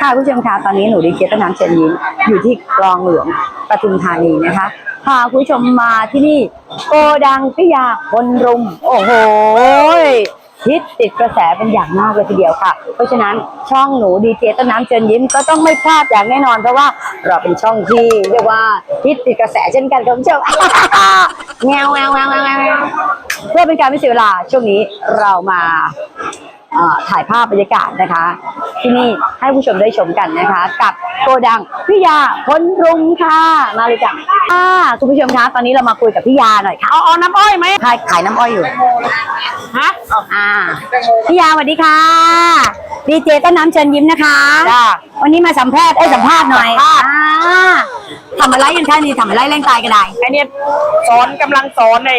ค่ะคุณผู้ชมคะตอนนี้หนูดีเจต้นน้ำเชิญยิ้มอยู่ที่คลองหลวงปทุมธานีนะคะพาคุณผู้ชมมาที่นี่โกดังพิยาคนรุม โอ้โหฮิตติดกระแสเป็นอย่างมากเลยทีเดียวค่ะ เพราะฉะนั้นช่องหนูดีเจต้นน้ำเชิญยิ้มก็ต้องไม่พลาดอย่างแน่นอน เพราะว่าเราเป็นช่องที่เรียกว่าฮิตติดกระแสเช่นกันคุณผู้ชมแงวแงวแงวแงวแงวเพื่อเป็นการไม่เสียเวลาช่วงนี้เรามา ถ่ายภาพบรรยากาศนะคะ ที่นี่ให้ผู้ชมได้ชมกันนะคะ กับโกดังพี่ยาพ้นรุมค่ะมาเลยจ้ะอ่าคุณผู้ชมคะตอนนี้เรามาคุยกับพี่ยาหน่อยค่ะเอาเอาน้ำอ้อยไหมขายขายน้ำอ้อยอยู่ฮะอ่าพี่ยาสวัสดีค่ะดีเจต้นน้ำเชิญยิ้มนะคะจ้าวันนี้มาสัมภาษณ์ไอ้ยสัมภาษณ์หน่อยอ่า ทำอะไรกันคะนี่ทำอะไรแรงตายก็ได้ไอเนี่ยสอนกำลังสอนใน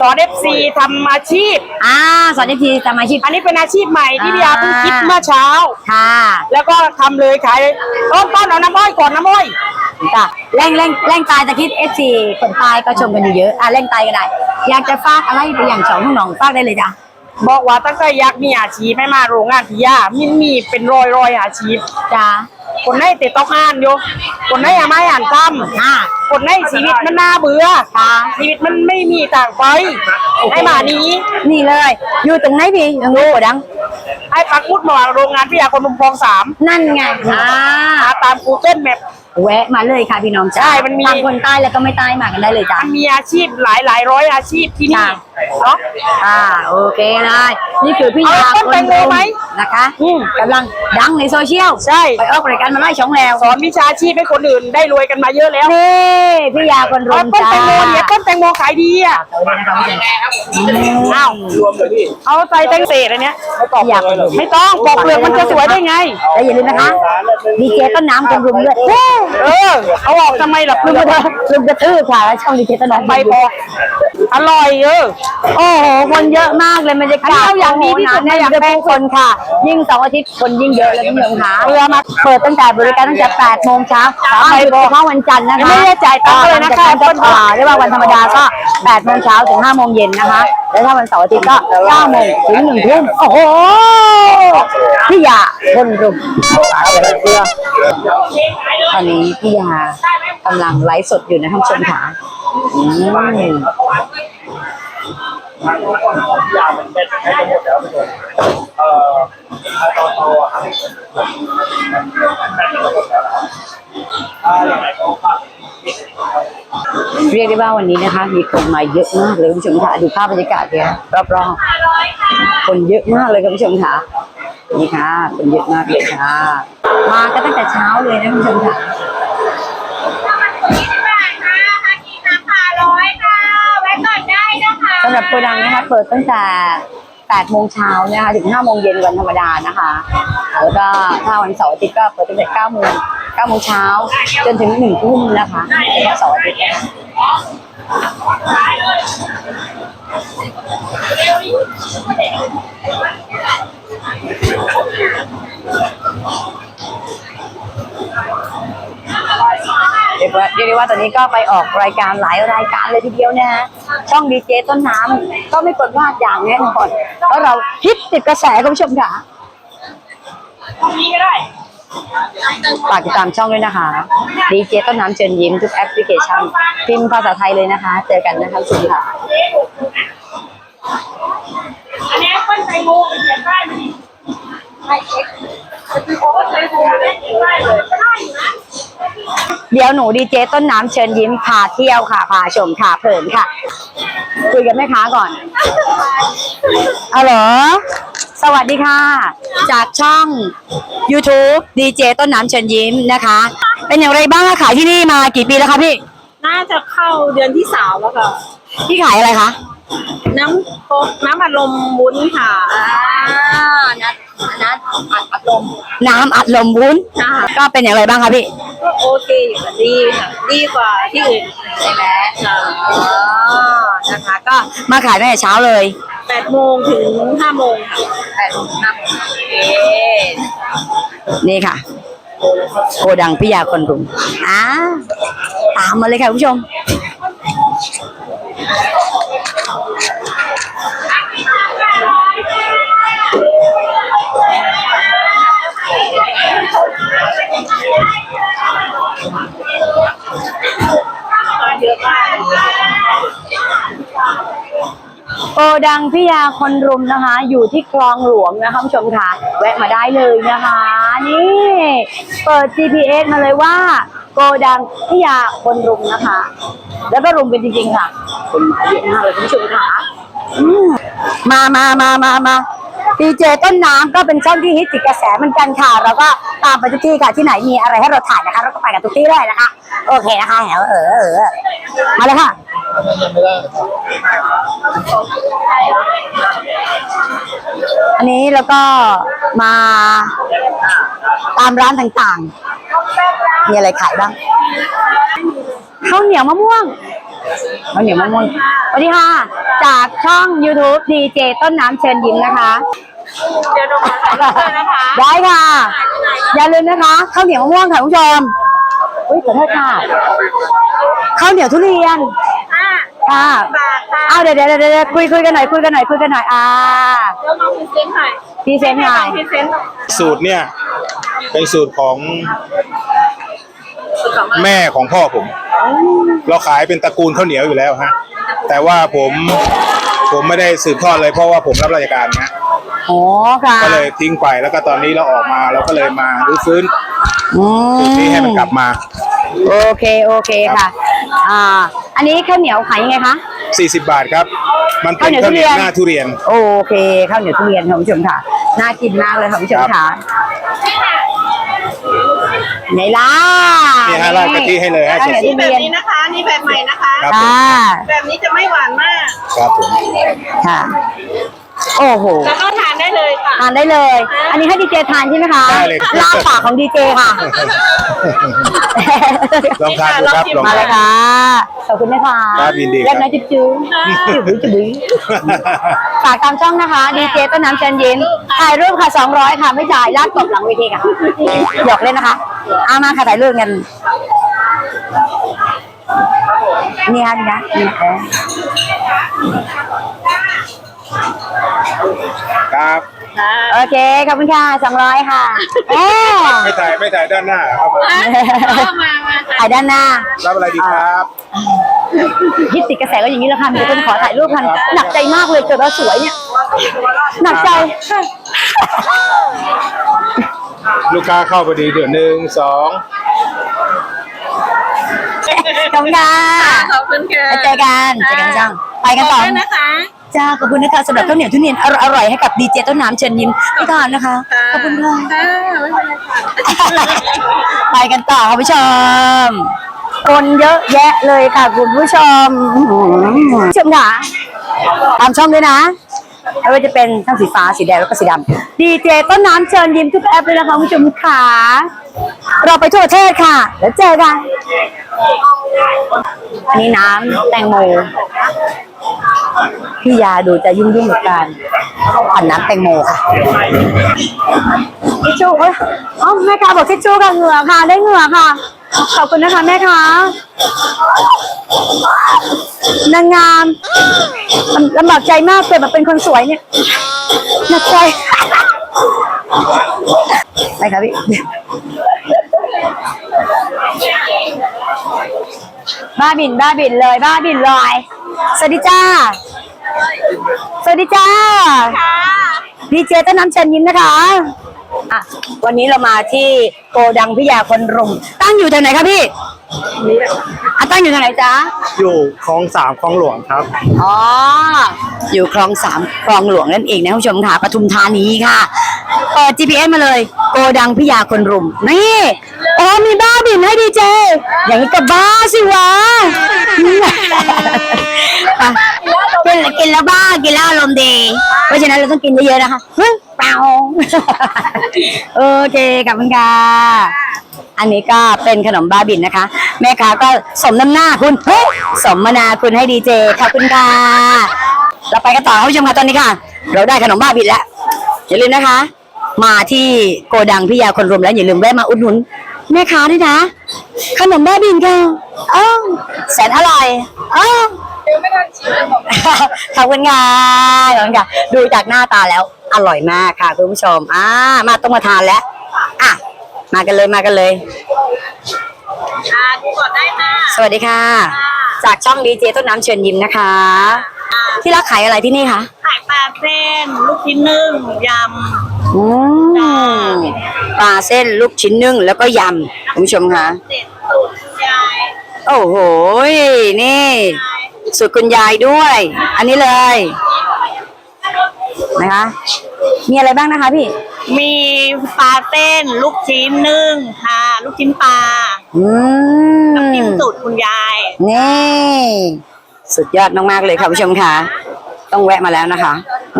สอนเอฟซีทำอาชีพ อ่าสอนทีทำอาชีพ อันนี้เป็นอาชีพใหม่ที่อ่าพี่ยาเพิ่งคิดเมื่อเช้า ค่ะแล้วก็ทำเลยขายเลยต้นต้นเอาน้ำอ้อยก่อนน้ำอ้อยจ้ะแรงแรงแรงตายตะคิดเอฟซีคนตายก็ชมกันอยู่เยอะ อะแรงตายก็ได้ อยากจะฝากอะไรไปอย่างสองน้องๆฝากได้เลยจ้ะ บอกว่าตั้งแต่อยากมีอาชีพไม่มาโรงงานพี่ยามินมีเป็นรอยรอยๆอาชีพ จ้ะ คนไหนติดต้องอ่านอยู่คนไหนอะไม่อ่านตามอ่าคนไหนชีวิตมันน่าเบื่อค่ะชีวิตมันไม่มีต่างไปให้มานี้นี่เลย อยู่ตรงไหนพี่ตรงนู้นดังให้ปักหมุดมาว่าโรงงานพี่ยาคนมุมคลองสามนั่นไงอ่าหาตาม Google Map แวะมาเลยค่ะพี่น้องจ้าใช่ มันมีทางคนใต้แล้วก็ไม่ใต้มากันได้เลยจ้ะมันมีอาชีพหลายหลายร้อยอาชีพที่นี่ค่ะเนาะอ่าโอเคเลยนี่คือพี่ยาเอาต้นคนแตงโมรุมไหมนะคะอืม กำลังดังในโซเชียลใช่ ไปออกรายการมาไล่ช่องแล้วสอนวิชาชีพให้คนอื่นได้รวยกันมาเยอะแล้วนี่พี่ยาคนรุเอามต้นจ้าแตงโมเนี่ยต้นแตงโมขายดีอะเอาเลยนะคะผู้ชมอ้าวรวมเลยพี่ เอาใส่แตงเศษอันเนี้ยไม่ตอบอยากเลยเหรอไม่ต้องปอกเปลือกมันจะสวยได้ไง และอย่าลืมนะคะดีเจต้นน้ำคนรุมด้วยเออ เอาออกทำไมล่ะเปลืลุองกกระลุงกระทืบค่ะแล้วช่องดีเจต้นน้ำใบพออร่อยเออ โอ้โหคนเยอะมากเลยบรรยากาศอันนี้เอาอย่างดีที่สุดโอ้โหหนะนาอยากแน่นแป้ด้วยงผู้คนค่ะยิ่งเสาร์อาทิตย์คนยิ่งเยอะเลยคุณผู้ชมค่ะเรือมาเปิดตั้งแต่บริการตั้งแต่8โมงเช้าไปเฉพาะวันจันทร์นะคะไม่ได้จ่ายตังค์เลยนะคะวันจันทร์ก็อ่าเรียกว่าวันธรรมดาก็8โมงเช้าถึง5โมงเย็นนะคะแล้วถ้าวันเสาร์อาทิตย์ก็9โมงถึง1ทุ่มโอ้โหพี่ยาคนรุมเรือตอนนี้พี่ยากำลังไลฟ์สดอยู่นะท่านผู้ชมค่ะอืม ยามันเป็นให้ทั้งหมดแล้วไปเลยเอ่อตอนโตอะครับเรียกได้ว่าวันนี้นะคะ มีคนมาเยอะมากเลยคุณผู้ชมค่ะดูภาพบรรยากาศเนี่ยรอบๆคนเยอะมากเลยคุณผู้ชมค่ะนี่ค่ะคนเยอะมากเลยค่ะ มากันตั้งแต่เช้าเลยนะคุณผู้ชมค่ะ ยี่สิบบาทค่ะทากีน้ำปลาร้อยค่ะ แวะก่อนได้นะคะ สำหรับโกดังนะคะเปิดตั้งแต่8โมงเช้านะคะถึง5โมงเย็นวันธรรมดานะคะ แล้วก็ถ้าวันเสาร์อาทิตย์ก็เปิดตั้งแต่9โมง9โมงเช้าจนถึง1ทุ่มนะคะวันเสาร์อาทิตย์นะคะเรียก ว่าเรียกได้ว่าตอนนี้ก็ไปออกรายการหลายรายการเลยทีเดียวนะฮะช่องดีเจต้นน้ำก็ไม่กดพลาดอย่างแน่นอนเพราะเราฮิตติดกระแสคุณผู้ชมค่ะตรงนี้ก็ได้ฝากติดตามช่องด้วยนะคะดีเจต้นน้ำเชิญยิ้มทุกแอปพลิเคชันพิมพ์ภาษาไทยเลยนะคะ เจอกันนะคะคุณผู้ชมค่ะอันนี้ต้นแตงโมเป็นเขียนป้ายมาดิใช่เช็คโอ้แตงโมได้เขียนป้ายเลยก็ได้อยู่นะ เดี๋ยวหนูดีเจต้นน้ำเชิญยิ้มพาเที่ยวค่ะ พาชมค่ะเพลินค่ะ คุยกับแม่ค้าก่อนเอาเหรอ สวัสดีค่ะ จากช่อง YouTube ดีเจต้นน้ำเชิญยิ้มนะคะ เป็นอย่างไรบ้างคะขายที่นี่มากี่ปีแล้วคะพี่ น่าจะเข้าเดือนที่สามแล้วค่ะ พี่ขายอะไรคะ น้ำโค้กน้ำอัดลมวุ้นค่ะ อ่านั ดนัดอัดลมน้ำอัดลมวุ้น ค่ะ ก็เป็นอย่างไรบ้างคะพี่ ก็โอเคอยู่ค่ะดีค่ะดีกว่าที่อื่นใช่ไหมค่ะอ๋อนะคะก็มาขายตั้งแต่เช้าเลยแปดโมงถึงห้าโมงค่ะแปดโมงห้าโมงนี่ค่ะ โกดังพิยาคนรุมอ่าตามมาเลยค่ะคุณผู้ชม ดังพิยาคนรุมนะคะ อยู่ที่คลองหลวงนะคะคุณผู้ชมค่ะ แวะมาได้เลยนะคะ นี่ เปิด GPS มาเลยว่าโกดังพิยาคนรุมนะคะ แล้วก็รุมเป็นจริงๆค่ะ คนมาเยอะมากเลยคุณผู้ชมค่ะมามามามามา ดีเจต้นน้ำก็เป็นช่องที่ฮิตติดกระแสเหมือนกันค่ะ เราก็ตามไปทุกที่ค่ะที่ไหนมีอะไรให้เราถ่ายนะคะ เราก็ไปกันทุกที่เลยนะคะ โอเคนะคะเออเออเออมาเลยค่ะอันนี้แล้วก็มาตามร้านต่างๆ มีอะไรขายบ้างข้าวเหนียวมะม่วงข้าวเหนียวมะม่วงสวัสดีค่ะ จากช่อง YouTube DJ ต้นน้ำเชิญยิ้มนะคะ เดี๋ยวหนูมาถ่ายรูปด้วยนะคะได้ค่ะ อย่าลืมนะคะข้าวเหนียวมะม่วงค่ะคุณผู้ชมอุ้ยขอโทษค่ะข้าวเหนียวทุเรียนห้าค่ะบาทค่ะเอาเดี๋ยวเดี๋ยวเดี๋ยวเดี๋ยวคุยคุยกันหน่อยคุยกันหน่อยคุยกันหน่อยอ่าแล้วมาพรีเซนต์หน่อยพรีเซนต์หน่อยพรีเซนต์หน่อยสูตรเนี่ย เป็นสูตรของแม่ของพ่อผม เราขายเป็นตระกูลข้าวเหนียวอยู่แล้วฮะ แต่ว่าผมผมไม่ได้สืบทอดเลยเพราะว่าผมรับราชการนะโอ้ค่ะก็เลยทิ้งไปแล้วก็ตอนนี้เราออกมาเราก็เลยมารื้อฟื้นอืสูตรนี้ให้มันกลับมา โอเคโอเคค่ะ อ่า อันนี้ข้าวเหนียวขายยังไงคะ 40 บาทครับ มันเป็นข้าข้าววเหเหนีนียยววทุเรียน หน้าทุเรียน โอเคข้าวเหนียวทุเรียนค่ะคุณผู้ชมค่ะ น่ากินมากเลยค่ะคุณผู้ชมค่ะ ไหนล่ะนี่ฮะราดกะทิให้เลยฮะข้าวเหนียวทุแบเรีบยนนี้นะคะ นี่แบบใหม่นะคะครับผมค่ะแบบนี้จะไม่หวานมาก ครับผม ค่ะ โอ้โหแล้วก็ทานได้เลยค่ะ ทานได้เลย อันนี้ให้ดีเจทานใช่ไหมคะได้เลยครับ ลาบปากของดีเจค่ะ ลองทานดูครับลองมาทาเลนยค่ะ ขอบคุณนะคะครับยินดีครับแล้วนะจิ๊บจิ๊บจิ๊บจิ๊บจิ๊บฝากตามช่องนะคะ ดีเจต้นน้ำเชิญยิ้มถ่ายรูปค่ะ 200 ค่ะ ไม่จ่ายลาดตบหลังเวทีค่ะหยอกเล่นนะคะเอามาค่ะถ่ายรูปกัน นี่ค่ะนี่นะนี่นะ ครับ โอเค ขอบคุณค่ะ200ค่ะเอ๊ะไม่ถ่ายไม่ถ่ายด้านหน้าเข้ามาก็มามาค่ะถ่ายด้านหน้า รับอะไรดีครับฮิตติดกระแสก็อย่างนี้แหละค่ะมีแต่คนขอถ่ายรูปกันหนักใจมากเลยเกิดว่าสวยเนี่ย หนักใจ ลูกค้าเข้าพอดีเดี๋ยวหนึ่งสองขอบคุณค่ะขอบคุณค่ะไปเจอกันเจอกันจ้างไปกันต่อ ขบคุณนะคะ จ้าขอบคุณนะคะสำหรับข้าวเหนียวทุเรียนอร่อยๆให้กับดีเจต้นน้ำเชิญยิ้มพี่ทานนะคะขอบคุณค่ะค่ะไม่เป็นไรค่ะไปกันต่อคุณผู้ชมคนเยอะแยะเลยค่ะคุณผู้ชมอื้อหือผู้ชมค่ะตามช่องด้วยนะไม่ว่าจะเป็นทั้งสีฟ้าสีแดงแล้วก็สีดำดีเจต้นน้ำเชิญยิ้มทุกแอปเลยนะคะคุณผู้ชมค่ะเราไปทั่วประเทศค่ะ แล้วเจอกันอันนี้น้ำแตงโม พี่ยาดูจะยุ่งยุ่งๆกับการปั่นน้ำแตงโมค่ะทิชชู่เอ้ยอ๋อแม่ค้าบอกทิชชู่กับเหงื่อค่ะ ได้เหงื่อค่ะ ขอบคุณนะคะแม่ค้านางงามลำลำบากใจมากเกิดมาเป็นคนสวยเนี่ยหนักใจไปค่ะพี่ บ้าบินบ้าบินเลยบ้าบินลอยสวัสดีจ้า สวัสดีจ้าดีเจต้นน้ำเชิญยิ้มนะคะอะวันนี้เรามาที่โกดังพิยาคนรุม ตั้งอยู่แถวไหนคะพี่อะตั้งอยู่แถวไหนจ๊ะ อยู่คลองสามคลองหลวงครับ อ๋อ อยู่คลองสามคลองหลวงนั่นเองนะคุณผู้ชมค่ะปทุมธานีค่ะ เปิด GPS มาเลย โกดังพิยาคนรุม นี่โอ้ มีบ้าบินให้ดีเจ อย่างนี้ก็บ้าสิวะ กินกินแล้วบ้ากินแล้วอารมณ์ดี เพราะฉะนั้นเราต้องกินเยอะๆนะคะเฮ้ยเปล่าโอเคขอบคุณค่ะอันนี้ก็เป็นขนมบ้าบินนะคะ แม่ค้าก็สมน้ำหน้าคุณเฮ้ยสมนาคุณให้ดีเจขอบคุณค่ะเราไปกันต่อคุณผู้ชมค่ะตอนนี้ค่ะ เราได้ขนมบ้าบินแล้วอย่าลืมนะคะ มาที่โกดังพิยาคนรวมแล้วอย่าลืมแวะมาอุดหนุน แม่ค้าด้วยนะขนมบ้าบินค่ะอ้าวแสนอร่อยอ้าวขอบคุณค่ะขอบคุณค่ะดูจากหน้าตาแล้ว อร่อยมากค่ะคุณผู้ชมอ่ามาต้องมาทานแล้วอะมากันเลยมากันเลยอ่าดูก่อนได้ค่ะสวัสดีค่ะ จากช่องดีเจต้นน้ำเชิญยิ้มนะคะ ที่รักขายอะไรที่นี่คะขายปลาเส้นลูกชิ้นนึ่งย อืมปลาเส้นลูกชิ้นนึ่งแล้วก็ยำคุณผู้ชมคะำเด็ดสูตรคุณยายโอ้โหนี่สูตรคุณยายด้วย อันนี้เลยนะคะ มีอะไรบ้างนะคะพี่ มีปลาเส้น ลูกชิ้นนึ่งค่ะ ลูกชิ้นปลาอืมจิ้มสูตรคุณยาย นี่ สุดยอดมากๆเลยค่ะผู้ชมค่ะ ต้องแวะมาแล้วนะคะ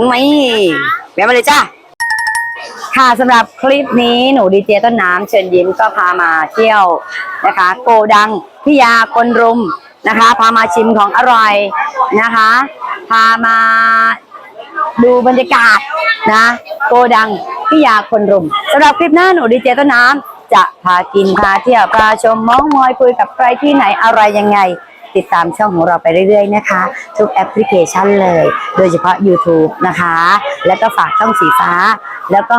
ไม่แวะมาเลยจ้า ค่ะสำหรับคลิปนี้หนูดีเจต้นน้ำเชิญยิ้มก็พามาเที่ยวนะคะ โกดังพิยาคนรุมนะคะ พามาชิมของอร่อยนะคะ พามาดูบรรยากาศนะ โกดังพิยาคนรุมสำหรับคลิปหน้าหนูดีเจต้นน้ำจะพากินพาเที่ยวพาชมมองมอยคุยกับใครที่ไหนอะไรยังไง ติดตามช่องของเราไปเรื่อยๆนะคะ ทุกแอปพลิเคชันเลย โดยเฉพาะ YouTube นะคะ แล้วก็ฝากช่องสีฟ้า แล้วก็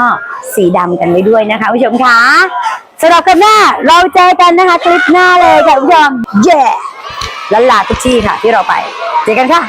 สีดำกันไว้ด้วยนะคะผู้ชมคะสำหรับคลิปหน้าเราเจอกันนะคะคลิปหน้าเลยค่ะผู้ชมเย้ลันลาทุกที่ค่ะที่เราไป เจอกันค่ะ